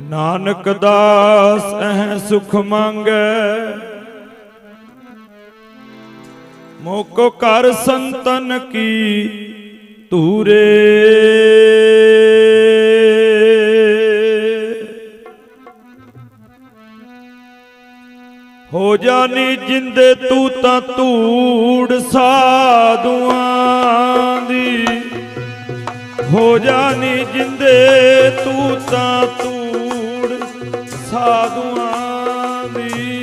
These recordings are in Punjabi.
ਨਾਨਕ ਦਾਸ ਅਹ ਸੁਖ ਮੰਗੈ। ਮੋਕੋ ਕਰ ਸੰਤਨ ਕੀ ਤੂਰੇ ਹੋ ਜਾਣੀ ਜਿੰਦੇ ਤੂੰ ਤਾਂ ਤੂੜ ਸਾਧੂਆਂ ਦੀ। ਹੋ ਜਾਣੀ ਜਿੰਦੇ ਤੂੰ ਤਾਂ ਤੂੰ ਸਾਧੂਆਂ ਦੀ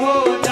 हो जा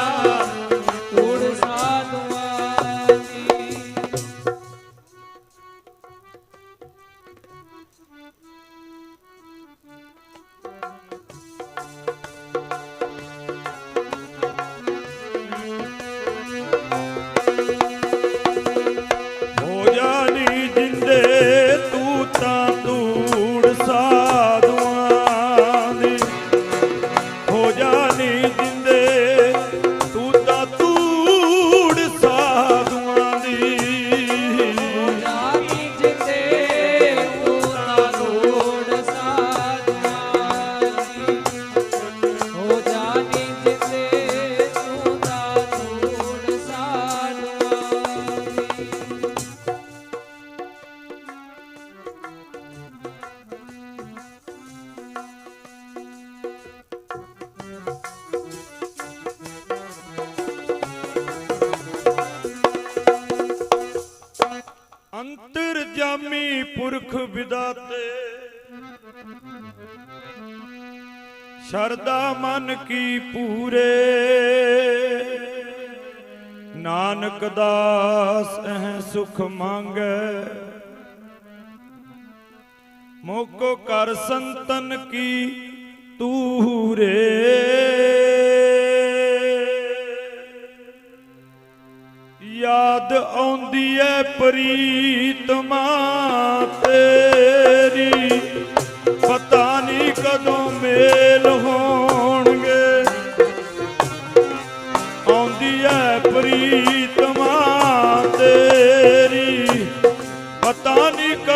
ਸ਼ਰਧਾ ਮਨ ਕੀ ਪੂਰੇ? ਨਾਨਕ ਦਾਸ ਐ ਸੁਖ ਮੰਗੈ। ਮੋਕੋ ਕਰ ਸੰਤਨ ਕੀ ਤੂਰੇ ਯਾਦ ਆਉਂਦੀ ਐ ਪ੍ਰੀਤਮਾ ਤੇਰੀ। ਪਤਾ ਨਹੀਂ ਕਦੋਂ ਮੇਰੇ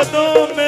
कदों में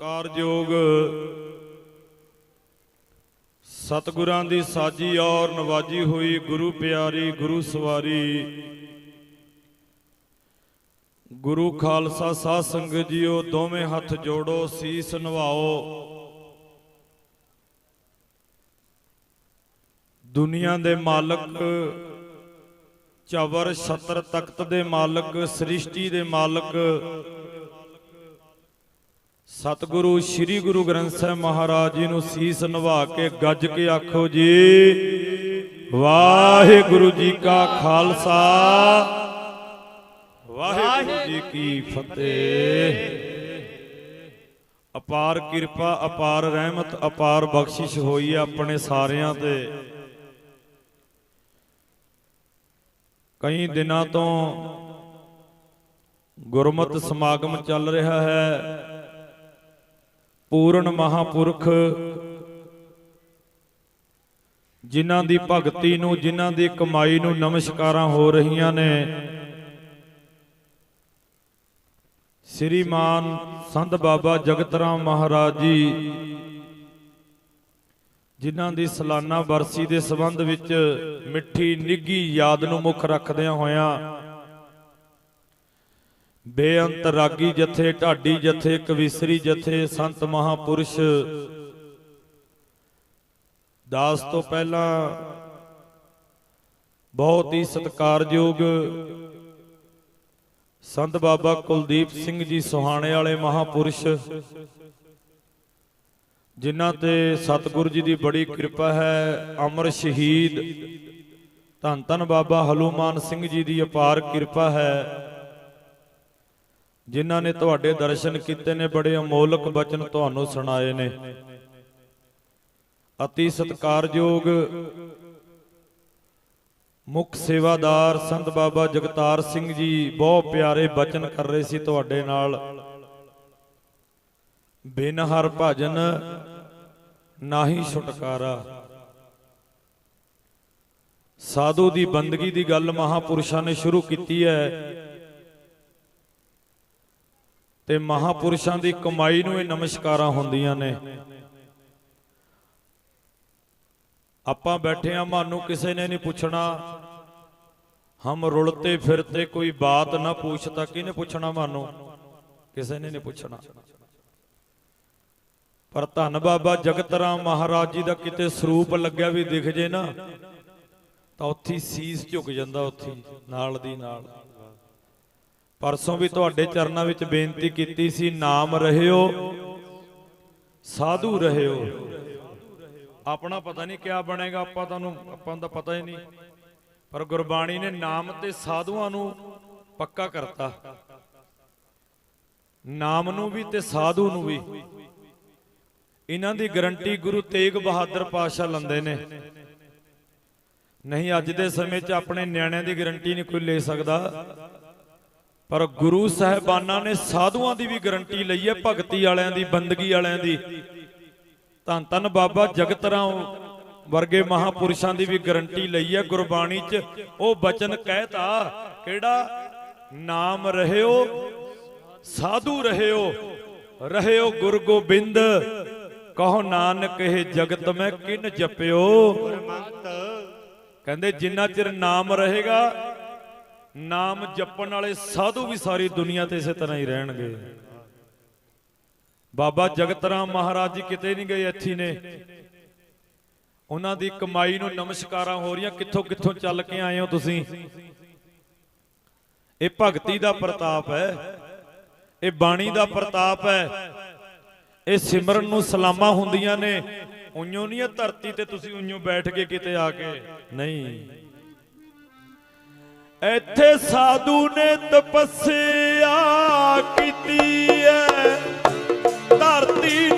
ਸਤਕਾਰਯੋਗ ਸਤਿਗੁਰਾਂ ਦੀ ਸਾਜੀ ਔਰ ਨਵਾਜੀ ਹੋਈ ਗੁਰੂ ਪਿਆਰੀ, ਗੁਰੂ ਸਵਾਰੀ। ਗੁਰੂ ਖਾਲਸਾ ਸਾਧ ਸੰਗਤ ਜੀਓ, ਦੋਵੇਂ ਹੱਥ ਜੋੜੋ, ਸੀਸ ਨਿਵਾਓ। ਦੁਨੀਆ ਦੇ ਮਾਲਕ ਚਵਰ ਛਤਰ ਤਖਤ ਦੇ ਮਾਲਕ, ਸ੍ਰਿਸ਼ਟੀ ਦੇ ਮਾਲਕ ਸਤਿਗੁਰੂ ਸ੍ਰੀ ਗੁਰੂ ਗ੍ਰੰਥ ਸਾਹਿਬ ਮਹਾਰਾਜ ਜੀ ਨੂੰ ਸੀਸ ਨਿਭਾ ਕੇ ਗੱਜ ਕੇ ਆਖੋ ਜੀ, ਵਾਹਿਗੁਰੂ ਜੀ ਕਾ ਖਾਲਸਾ। ਵਾਹਿਗੁਰੂ ਜੀ ਕੀ ਫਤਿਹ। ਅਪਾਰ ਕਿਰਪਾ, ਅਪਾਰ ਰਹਿਮਤ, ਅਪਾਰ ਬਖਸ਼ਿਸ਼ ਹੋਈ ਆਪਣੇ ਸਾਰਿਆਂ ਤੇ। ਕਈ ਦਿਨਾਂ ਤੋਂ ਗੁਰਮਤ ਸਮਾਗਮ ਚੱਲ ਰਿਹਾ ਹੈ। ਪੂਰਨ ਮਹਾਪੁਰਖ, ਜਿਨ੍ਹਾਂ ਦੀ ਭਗਤੀ ਨੂੰ, ਜਿਨ੍ਹਾਂ ਦੀ ਕਮਾਈ ਨੂੰ ਨਮਸਕਾਰਾਂ ਹੋ ਰਹੀਆਂ ਨੇ। ਸ੍ਰੀਮਾਨ ਸੰਤ ਬਾਬਾ ਜਗਤ ਰਾਮ ਮਹਾਰਾਜ ਜੀ, ਜਿਨ੍ਹਾਂ ਦੀ ਸਾਲਾਨਾ ਵਰਸੀ ਦੇ ਸੰਬੰਧ ਵਿੱਚ ਮਿੱਠੀ ਨਿੱਗੀ ਯਾਦ ਨੂੰ ਮੁੱਖ ਰੱਖਦਿਆਂ ਹੋਇਆਂ ਬੇਅੰਤ ਰਾਗੀ ਜਥੇ, ਢਾਡੀ ਜਥੇ, ਕਵੀਸਰੀ ਜਥੇ, ਸੰਤ ਮਹਾਪੁਰਸ਼। ਦਾਸ ਤੋਂ ਪਹਿਲਾਂ ਬਹੁਤ ਹੀ ਸਤਿਕਾਰਯੋਗ ਸੰਤ ਬਾਬਾ ਕੁਲਦੀਪ ਸਿੰਘ ਜੀ ਸੁਹਾਣੇ ਵਾਲੇ ਮਹਾਪੁਰਸ਼, ਜਿਨ੍ਹਾਂ ਤੇ ਸਤਿਗੁਰੂ ਜੀ ਦੀ ਬੜੀ ਕਿਰਪਾ ਹੈ, ਅਮਰ ਸ਼ਹੀਦ ਧੰਨ ਧੰਨ ਬਾਬਾ ਹਲੂਮਾਨ ਸਿੰਘ ਜੀ ਦੀ ਅਪਾਰ ਕਿਰਪਾ ਹੈ। ਜਿਨ੍ਹਾਂ ਨੇ ਤੁਹਾਡੇ ਦਰਸ਼ਨ ਕੀਤੇ ਨੇ, ਬੜੇ ਅਮੋਲਕ ਬਚਨ ਤੁਹਾਨੂੰ ਸੁਣਾਏ ਨੇ। ਅਤੀ ਸਤਿਕਾਰਯੋਗ ਮੁੱਖ ਸੇਵਾਦਾਰ ਸੰਤ ਬਾਬਾ ਜਗਤਾਰ ਸਿੰਘ ਜੀ, ਬਹੁਤ ਪਿਆਰੇ ਬਚਨ ਕਰ ਰਹੇ ਸੀ ਤੁਹਾਡੇ ਨਾਲ। ਬਿਨ ਹਰ ਭਜਨ ਨਾਹੀ ਛੁਟਕਾਰਾ। ਸਾਧੂ ਦੀ ਬੰਦਗੀ ਦੀ ਗੱਲ ਮਹਾਪੁਰਸ਼ਾਂ ਨੇ ਸ਼ੁਰੂ ਕੀਤੀ ਹੈ। ਤੇ ਮਹਾਪੁਰਸ਼ਾਂ ਦੀ ਕਮਾਈ ਨੂੰ ਇਹ ਨਮਸਕਾਰਾਂ ਹੁੰਦੀਆਂ ਨੇ। ਆਪਾਂ ਬੈਠੇ ਆ ਮਾਨੂੰ ਕਿਸੇ ਨੇ ਨਹੀਂ ਪੁੱਛਣਾ। ਹਮ ਰੁਲਤੇ ਫਿਰਤੇ ਕੋਈ ਬਾਤ ਨਾ ਪੁੱਛਤਾ ਕਿਹਨੇ ਪੁੱਛਣਾ ਮਾਨੂੰ? ਕਿਸੇ ਨੇ ਨਹੀਂ ਪੁੱਛਣਾ। ਪਰ ਧੰਨ ਬਾਬਾ ਜਗਤ ਰਾਮ ਮਹਾਰਾਜ ਜੀ ਦਾ ਕਿਤੇ ਸਰੂਪ ਲੱਗਿਆ ਵੀ ਦਿਖ ਜੇ ਨਾ, ਤਾਂ ਉੱਥੇ ਸੀਸ ਝੁਕ ਜਾਂਦਾ ਉੱਥੇ ਨਾਲ ਦੀ ਨਾਲ। ਪਰਸੋਂ ਵੀ ਤੁਹਾਡੇ ਚਰਨਾਂ ਵਿੱਚ ਬੇਨਤੀ ਕੀਤੀ ਸੀ, ਨਾਮ ਰਹਿਓ, ਸਾਧੂ ਰਹਿਓ। ਆਪਣਾ ਪਤਾ ਨਹੀਂ ਕਿਆ ਬਣੇਗਾ, ਆਪਾਂ ਤੁਹਾਨੂੰ, ਆਪਾਂ ਨੂੰ ਤਾਂ ਪਤਾ ਹੀ ਨਹੀਂ। ਪਰ ਗੁਰਬਾਣੀ ਨੇ ਨਾਮ ਤੇ ਸਾਧੂਆਂ ਨੂੰ ਪੱਕਾ ਕਰਤਾ। ਨਾਮ ਨੂੰ ਵੀ ਤੇ ਸਾਧੂ ਨੂੰ ਵੀ। ਇਹਨਾਂ ਦੀ ਗਰੰਟੀ ਗੁਰੂ ਤੇਗ ਬਹਾਦਰ ਪਾਤਸ਼ਾਹ ਲੰਦੇ ਨੇ। ਨਹੀਂ, ਅੱਜ ਦੇ ਸਮੇਂ 'ਚ ਆਪਣੇ ਨਿਆਣਿਆਂ ਦੀ ਗਰੰਟੀ ਨਹੀਂ ਕੋਈ ਲੈ ਸਕਦਾ। ਪਰ ਗੁਰੂ ਸਾਹਿਬਾਨਾਂ ਨੇ ਸਾਧੂਆਂ ਦੀ ਵੀ ਗਰੰਟੀ ਲਈ ਹੈ, ਭਗਤੀ ਵਾਲਿਆਂ ਦੀ, ਬੰਦਗੀ ਵਾਲਿਆਂ ਦੀ। ਧੰਨ ਧੰਨ ਬਾਬਾ ਜਗਤ ਰਾਮ ਵਰਗੇ ਮਹਾਪੁਰਸ਼ਾਂ ਦੀ ਵੀ ਗਰੰਟੀ ਲਈ ਹੈ, ਗੁਰਬਾਣੀ 'ਚ ਉਹ ਬਚਨ ਕਹਿਤਾ, ਕਿਹੜਾ? ਨਾਮ ਰਹਿਓ, ਸਾਧੂ ਰਹਿਓ ਰਹਿਓ ਗੁਰ ਗੋਬਿੰਦ। ਕਹੋ ਨਾਨਕ ਇਹ ਜਗਤ ਮੈਂ ਕਿਨ ਜਪਿਓ? ਕਹਿੰਦੇ ਜਿੰਨਾ ਚਿਰ ਨਾਮ ਰਹੇਗਾ ਨਾਮ ਜਪਣ ਵਾਲੇ ਸਾਧੂ ਵੀ ਸਾਰੀ ਦੁਨੀਆ ਤੇ ਇਸੇ ਤਰ੍ਹਾਂ ਹੀ ਰਹਿਣਗੇ। ਬਾਬਾ ਜਗਤ ਰਾਮ ਮਹਾਰਾਜ ਜੀ ਕਿਤੇ ਨਹੀਂ ਗਏ, ਇੱਥੇ ਨੇ। ਉਹਨਾਂ ਦੀ ਕਮਾਈ ਨੂੰ ਨਮਸਕਾਰਾਂ ਹੋ ਰਹੀਆਂ, ਕਿੱਥੋਂ ਕਿੱਥੋਂ ਚੱਲ ਕੇ ਆਏ ਹੋ ਤੁਸੀਂ? ਇਹ ਭਗਤੀ ਦਾ ਪ੍ਰਤਾਪ ਹੈ, ਇਹ ਬਾਣੀ ਦਾ ਪ੍ਰਤਾਪ ਹੈ। ਇਹ ਸਿਮਰਨ ਨੂੰ ਸਲਾਮਾਂ ਹੁੰਦੀਆਂ ਨੇ। ਉਈਓ ਨਹੀਂ ਧਰਤੀ ਤੇ ਤੁਸੀਂ ਉਈਓ ਬੈਠ ਕੇ ਕਿਤੇ ਆ ਕੇ। ਨਹੀਂ। ਇੱਥੇ ਸਾਧੂ ਨੇ ਤਪੱਸਿਆ ਕੀਤੀ ਹੈ ਧਰਤੀ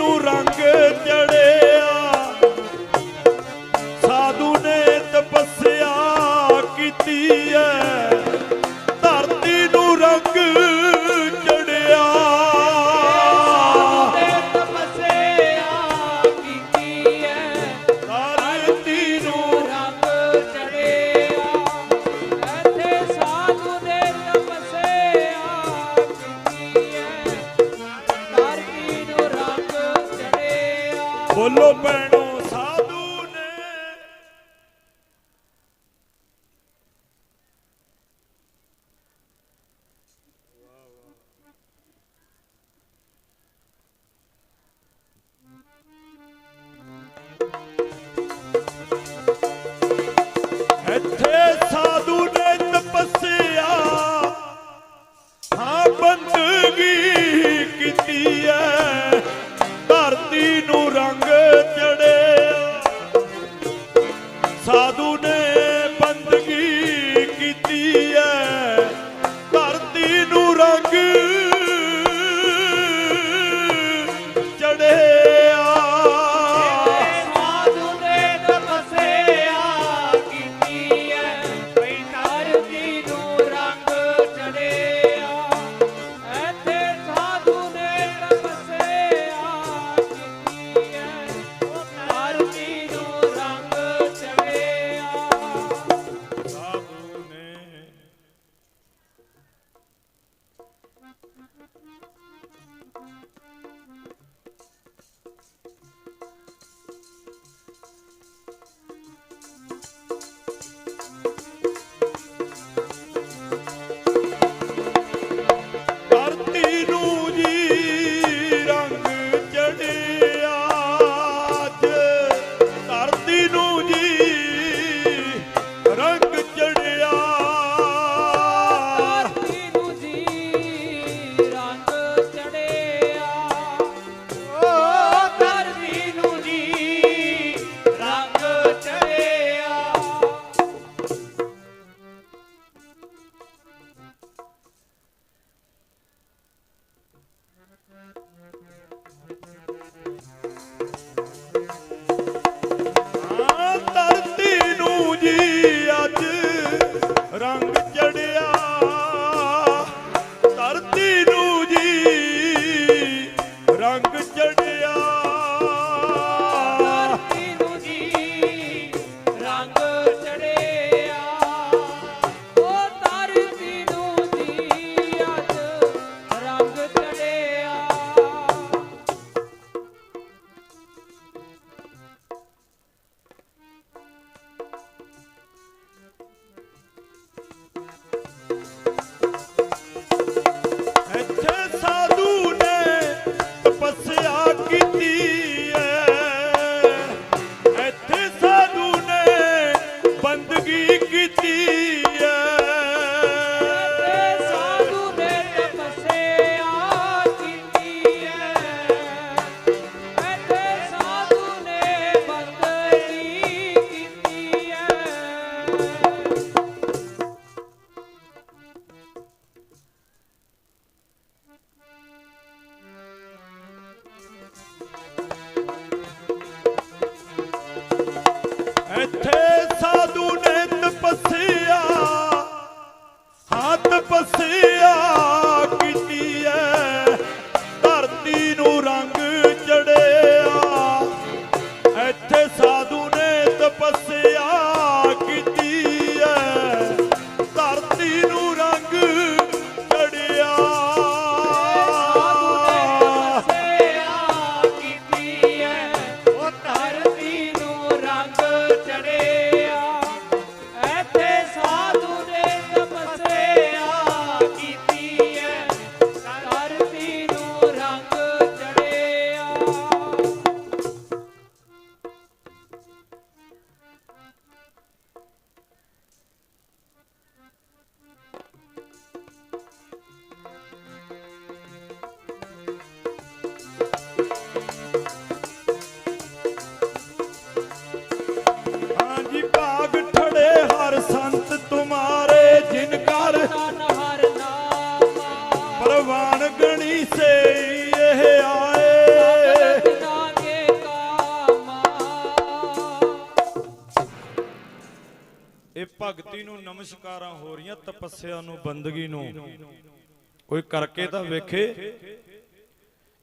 ਕੋਈ ਕਰਕੇ ਤਾਂ ਵੇਖੇ।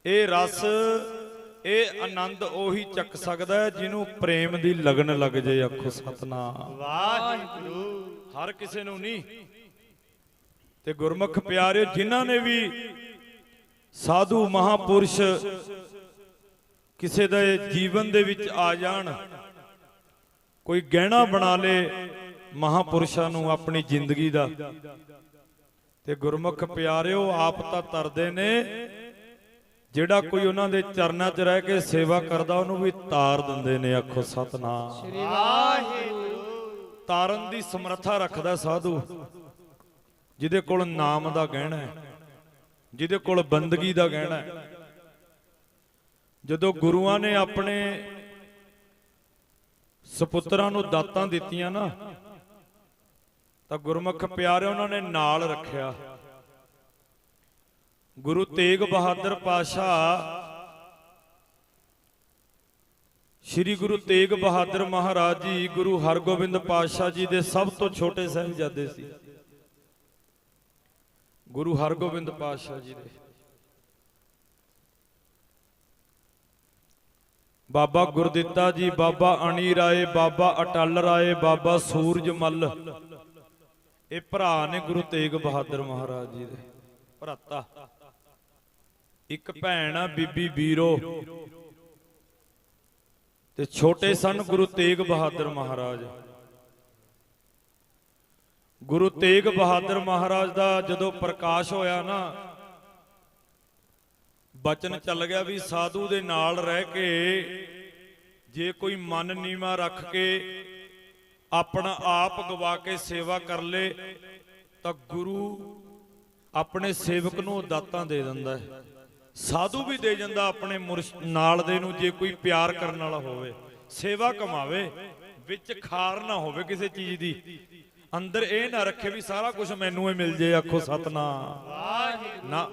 ਇਹ ਰਸ ਇਹ ਆਨੰਦ ਉਹੀ ਚੱਕ ਸਕਦਾ ਜਿਹਨੂੰ ਪ੍ਰੇਮ ਦੀ ਲਗਨ ਲੱਗ ਜੇ ਆਖੋ ਸਤਨਾਮ। ਵਾਹਿਗੁਰੂ। ਹਰ ਕਿਸੇ ਨੂੰ ਨਹੀਂ। ਤੇ ਗੁਰਮੁਖ ਪਿਆਰਿਓ ਜਿਨ੍ਹਾਂ ਨੇ ਵੀ ਸਾਧੂ ਮਹਾਪੁਰਸ਼ ਕਿਸੇ ਦੇ ਜੀਵਨ ਦੇ ਵਿੱਚ ਆ ਜਾਣ ਕੋਈ ਗਹਿਣਾ ਬਣਾ ਲੇ ਮਹਾਪੁਰਸ਼ਾਂ ਨੂੰ ਆਪਣੀ ਜ਼ਿੰਦਗੀ ਦਾ। ਤੇ ਗੁਰਮੁਖ ਪਿਆਰਿਓ ਆਪ ਤਾਂ ਤਰਦੇ ਨੇ। ਜਿਹੜਾ ਕੋਈ ਉਹਨਾਂ ਦੇ ਚਰਨਾਂ 'ਚ ਰਹਿ ਕੇ ਸੇਵਾ ਕਰਦਾ ਉਹਨੂੰ ਵੀ ਤਾਰ ਦਿੰਦੇ ਨੇ ਆਖੋ ਸਤਨਾਮ। ਸ੍ਰੀ ਵਾਹਿਗੁਰੂ। ਤਾਰਨ ਦੀ ਸਮਰੱਥਾ ਰੱਖਦਾ ਸਾਧੂ। ਜਿਹਦੇ ਕੋਲ ਨਾਮ ਦਾ ਗਹਿਣਾ ਹੈ ਜਿਹਦੇ ਕੋਲ ਬੰਦਗੀ ਦਾ ਗਹਿਣਾ ਹੈ। ਜਦੋਂ ਗੁਰੂਆਂ ਨੇ ਆਪਣੇ ਸੁਪੁੱਤਰਾਂ ਨੂੰ ਦਾਤਾਂ ਦਿੱਤੀਆਂ ਨਾ ਤਾਂ ਗੁਰਮੁਖ ਪਿਆਰੇ ਉਹਨਾਂ ਨੇ ਨਾਲ ਰੱਖਿਆ। ਗੁਰੂ ਤੇਗ ਬਹਾਦਰ ਪਾਸ਼ਾ, ਸ੍ਰੀ ਗੁਰੂ ਤੇਗ ਬਹਾਦਰ ਮਹਾਰਾਜ ਜੀ, ਗੁਰੂ ਹਰਗੋਬਿੰਦ ਪਾਤਸ਼ਾਹ ਜੀ ਦੇ ਸਭ ਤੋਂ ਛੋਟੇ ਸਾਹਿਬਜ਼ਾਦੇ ਸੀ। ਗੁਰੂ ਹਰਗੋਬਿੰਦ ਪਾਤਸ਼ਾਹ ਜੀ ਦੇ। ਬਾਬਾ ਗੁਰਦਿੱਤਾ ਜੀ, ਬਾਬਾ ਅਣੀ ਰਾਏ, ਬਾਬਾ ਅਟਲ ਰਾਏ, ਬਾਬਾ ਸੂਰਜ ਮੱਲ। ਇਹ ਭਰਾ ਨੇ ਗੁਰੂ ਤੇਗ ਬਹਾਦਰ ਮਹਾਰਾਜ ਜੀ ਦੇ। ਭਰਾਤਾ। ਇੱਕ ਭੈਣ ਆ ਬੀਬੀ ਵੀਰੋ। ਤੇ ਛੋਟੇ ਸਨ ਗੁਰੂ ਤੇਗ ਬਹਾਦਰ ਮਹਾਰਾਜ। ਗੁਰੂ ਤੇਗ ਬਹਾਦਰ ਮਹਾਰਾਜ ਦਾ ਜਦੋਂ ਪ੍ਰਕਾਸ਼ ਹੋਇਆ ਨਾ, ਬਚਨ ਚੱਲ ਗਿਆ ਵੀ ਸਾਧੂ ਦੇ ਨਾਲ ਰਹਿ ਕੇ, ਜੇ ਕੋਈ ਮਨ ਨੀਵਾ ਰੱਖ ਕੇ ਆਪਣਾ ਆਪ ਗਵਾ ਕੇ ਸੇਵਾ ਕਰ ਲੇ, ਤਾਂ ਗੁਰੂ ਆਪਣੇ ਸੇਵਕ ਨੂੰ ਦਾਤਾਂ ਦੇ ਦਿੰਦਾ ਹੈ। ਸਾਧੂ ਵੀ ਦੇ ਜਾਂਦਾ ਆਪਣੇ ਮੁਰਸ਼ ਨਾਲ ਦੇ ਨੂੰ, ਜੇ ਕੋਈ ਪਿਆਰ ਕਰਨ ਵਾਲਾ ਹੋਵੇ, ਸੇਵਾ ਕਮਾਵੇ, ਵਿੱਚ ਖਾਰ ਨਾ ਹੋਵੇ ਕਿਸੇ ਚੀਜ਼ ਦੀ। ਅੰਦਰ ਇਹ ਨਾ ਰੱਖੇ ਵੀ ਸਾਰਾ ਕੁਝ ਮੈਨੂੰ ਹੀ ਮਿਲ ਜੇ, ਆਖੋ ਸਤਨਾਮ। ਨਾ